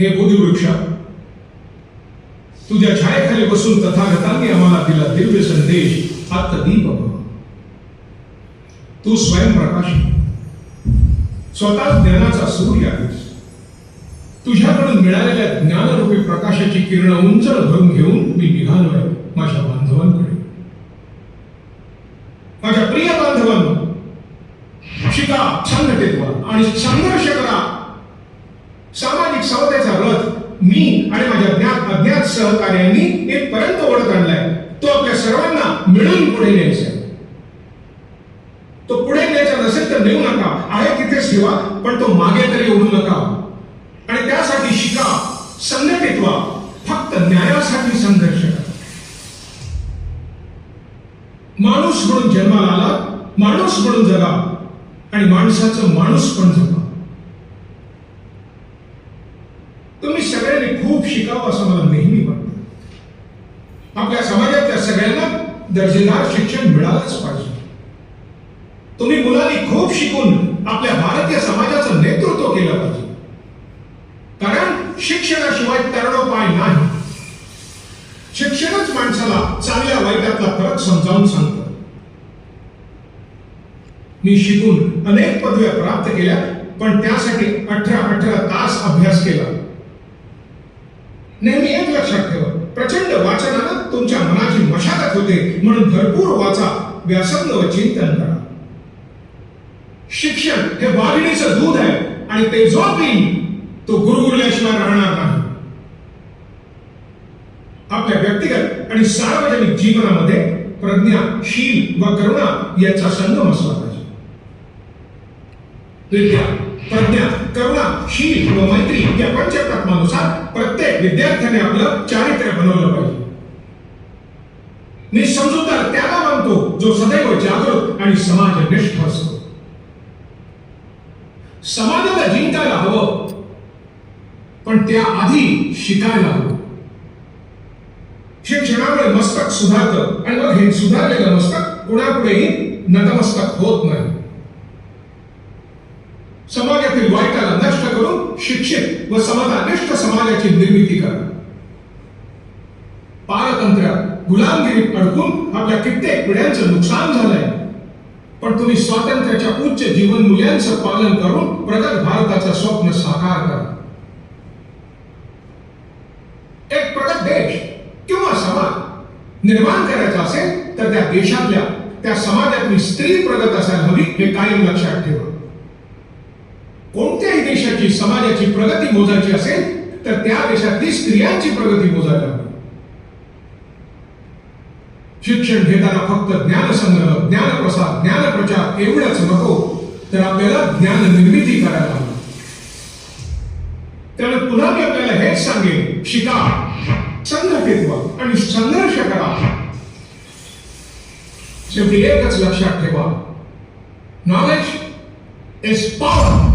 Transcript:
हे बोधिवृक्ष तुझ्या छायेखाली बसून तथागतांनी आम्हाला दिला दिव्य संदेश आत्मदीप तू स्वयंप्रकाश आहे. स्वतः ज्ञानाचा सूर्य आहेस. तुझ्याकडून मिळालेल्या ज्ञानरूपी प्रकाशाची किरण उंच भरून घेऊन मी निघालोय माझ्या बांधवांकडे. माझ्या प्रिय बांधवांना शिका छंद टेकवा आणि संघर्ष करा. सामाजिक रथ मी आणि माझ्या ज्ञात अज्ञात सहकार्यांनी इथपर्यंत ओढत आणलाय. तो आपल्या सर्वांना मिळून पुढे न्यायचा तो पुढे न्यायचा नसेल तर नेऊ नका. आहे तिथेच ठेवा पण तो मागे तरी ओढू नका. आणि त्यासाठी शिका संघ टेकवा फक्त न्यायासाठी संघर्ष करा. माणूस म्हणून जन्माला आला माणूस म्हणून जगा. आणि माणसाचं माणूस पण जगा तुम्ही सगळ्यांनी खूप शिकावं असं मला नेहमी वाटतं. आपल्या समाजातल्या सगळ्यांना दर्जेदार शिक्षण मिळालंच पाहिजे. तुम्ही मुलांनी खूप शिकून आपल्या भारतीय समाजाचं नेतृत्व केलं पाहिजे. कारण शिक्षणाशिवाय तरणोपाय नाही. शिक्षणच माणसाला चांगल्या वाईटातला फरक समजावून सांगत. मी शिकून अनेक पदव्या प्राप्त केल्या पण त्यासाठी अठरा अठरा तास अभ्यास केला. नेहमी एक लक्षात ठेवा. प्रचंड वाचनानं तुमच्या मनाची मशागत होते. म्हणून भरपूर वाचा. व्यासंग व चिंतन करा. शिक्षण हे वाघिणीचं दूध आहे आणि ते जो पिईल तो गुरुगुरल्याशिवाय राहणार नाही. आपल्या व्यक्तिगत आणि सार्वजनिक जीवनामध्ये प्रज्ञा शील व करुणा याचा संगम असला विद्या प्रज्ञा करुणा शील व मैत्री या पंचतत्वानुसार प्रत्येक विद्यार्थ्याने आपलं चारित्र्य बनवलं पाहिजे. मी समजूतदार त्याला मानतो जो सदैव जागृत आणि समाजनिष्ठ असतो. समाजाला जिंकायला हवं पण त्याआधी शिकायला हवं. शिक्षणामुळे मस्तक सुधारतं आणि मग हे सुधारलेलं मस्तक कुणापुढेही नतमस्तक होत नाही. समाजातील वाईटाला नष्ट करून शिक्षित व समाजानिष्ठ समाजाची निर्मिती करा पारतंत्र गुलामगिरीत अडकून आपल्या कित्येक पिढ्यांचं नुकसान झालंय. पण तुम्ही स्वातंत्र्याच्या उच्च जीवन मूल्यांचं पालन करून प्रगत भारताचं स्वप्न साकार करा. एक प्रगत देश किंवा समाज निर्माण करायचा असेल तर त्या देशातल्या त्या समाजातली स्त्री प्रगत असायला हवी हे कायम लक्षात ठेवा. कोणत्याही देशाची समाजाची प्रगती मोजायची असेल तर त्या देशातली स्त्रियांची प्रगती मोजायला हवी. शिक्षण घेताना फक्त ज्ञानसंग्रह ज्ञानप्रसार ज्ञानप्रचार एवढंच नको तर आपल्याला ज्ञान निर्मिती करायला हवी. त्यामुळे पुन्हा मी आपल्याला हेच सांगेन शिका संघटित व्हा आणि संघर्ष करा. शेवटी एकच लक्षात ठेवा. Knowledge is power